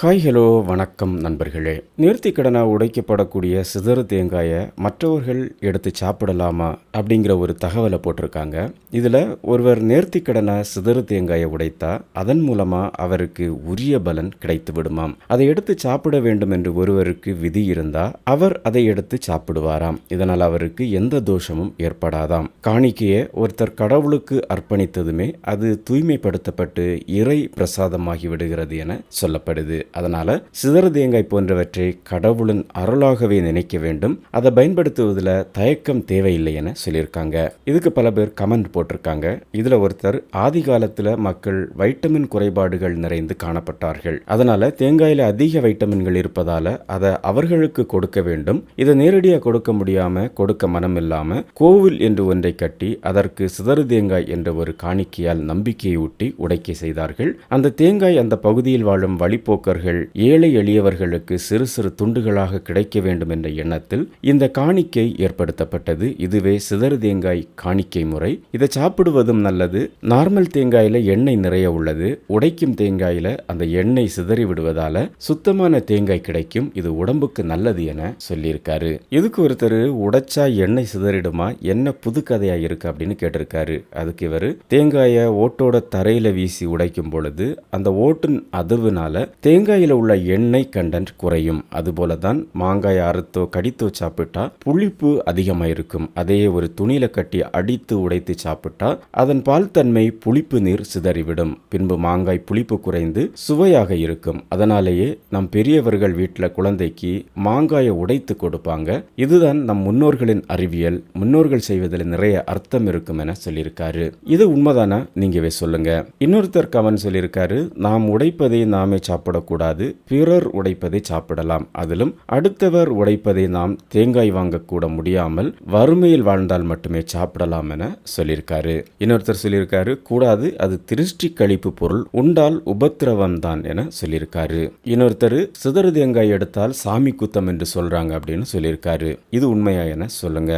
Hi hello வணக்கம் நண்பர்களே. நேர்த்திக்கடனா உடைக்கப்படக்கூடிய சிதறு தேங்காயை மற்றவர்கள் எடுத்து சாப்பிடலாமா அப்படிங்கிற ஒரு தகவலை போட்டிருக்காங்க. இதில் ஒருவர் நேர்த்திக்கடனை சிதறு தேங்காயை உடைத்தா அதன் மூலமாக அவருக்கு உரிய பலன் கிடைத்து விடுமாம். அதை எடுத்து சாப்பிட வேண்டும் என்று ஒருவருக்கு விதி இருந்தால் அவர் அதை எடுத்து சாப்பிடுவாராம். இதனால் அவருக்கு எந்த தோஷமும் ஏற்படாதாம். காணிக்கையை ஒருத்தர் கடவுளுக்கு அர்ப்பணித்ததுமே அது தூய்மைப்படுத்தப்பட்டு இறை பிரசாதமாகி விடுகிறது என சொல்லப்படுது. அதனால் சிதறு தேங்காய் போன்றவற்றை கடவுளின் அருளாகவே நினைக்க வேண்டும். அதை பயன்படுத்துவதில் தயக்கம் தேவையில்லை என சொல்லியிருக்காங்க. இதுக்கு பல பேர் கமெண்ட் போட்டிருக்காங்க. இதில் ஒருத்தர் ஆதி காலத்தில் மக்கள் வைட்டமின் குறைபாடுகள் நிறைந்து காணப்பட்டார்கள். அதனால் தேங்காயில அதிக வைட்டமின்கள் இருப்பதால் அதை அவர்களுக்கு கொடுக்க வேண்டும். இதை நேரடியாக கொடுக்க முடியாம கொடுக்க மனம் இல்லாமல் கோவில் என்று ஒன்றை கட்டி அதற்கு சிதறு தேங்காய் என்ற ஒரு காணிக்கையால் நம்பிக்கையை ஊட்டி உடைக்கை செய்தார்கள். அந்த தேங்காய் அந்த பகுதியில் வாழும் வழிப்போக்கர்கள் ஏழை எளியவர்களுக்கு சிறு சிறு துண்டுகளாக கிடைக்க வேண்டும் என்ற எண்ணத்தில் இந்த காணிக்கை ஏற்படுத்தப்பட்டது. இதுவே சிதறு தேங்காய் காணிக்கை முறை. இதை சாப்பிடுவதும் நல்லது. நார்மல் தேங்காயில எண்ணெய் நிறைய உள்ளது. உடைக்கும் தேங்காயில அந்த எண்ணெய் சிதறி விடுவதால சுத்தமான தேங்காய் கிடைக்கும். இது உடம்புக்கு நல்லது என சொல்லியிருக்காரு. இதுக்கு ஒருத்தர் உடைச்சா எண்ணெய் சிதறிடுமா? என்ன புது கதையா இருக்கு? அப்படின்னு கேட்டிருக்காரு. அதுக்கு இவர் தேங்காயை ஓட்டோட தரையில வீசி உடைக்கும் பொழுது அந்த ஓட்டின் அதிர்வுனால தேங்காயில உள்ள எண்ணெய் கண்டென்ட் குறையும். அதுபோல தான் மாங்காய் அறுத்தோ கடித்தோ சாப்பிட்டா புளிப்பு அதிகமாயிருக்கும். அதையே ஒரு துணியில கட்டி அடித்து உடைத்து சாப்பிட்டா அதன் பால் தன்மை புளிப்பு நீர் சிதறிவிடும். பின்பு மாங்காய் புளிப்பு குறைந்து சுவையாக இருக்கும். அதனாலேயே நம் பெரியவர்கள் வீட்டில் குழந்தைக்கு மாங்காயை உடைத்து கொடுப்பாங்க. இதுதான் நம் முன்னோர்களின் அறிவியல். முன்னோர்கள் செய்வதில் நிறைய அர்த்தம் இருக்கும் என சொல்லியிருக்காரு. இது உண்மைதானா? நீங்கவே சொல்லுங்க. இன்னொருத்தர் கவன் சொல்லியிருக்காரு நாம் உடைப்பதை நாமே சாப்பிடக்கூடாது. பிறர் உடைப்பதை சாப்பிடலாம். அதிலும் அடுத்தவர் உடைப்பதை நாம் தேங்காய் வாங்கக்கூட முடியாமல் வறுமையில் வாழ்ந்தால் மட்டுமே சாப்பிடலாம் என சொல்லியிருக்காரு. இன்னொருத்தர் சொல்லியிருக்காரு கூடாது அது திருஷ்டி கழிப்பு பொருள். உண்டால் உபத்திரவம் தான் என சொல்லியிருக்காரு. இன்னொருத்தர் சிதறு தேங்காய் எடுத்தால் சாமி குத்தம் என்று சொல்றாங்க அப்படின்னு சொல்லியிருக்காரு. இது உண்மையா என சொல்லுங்க.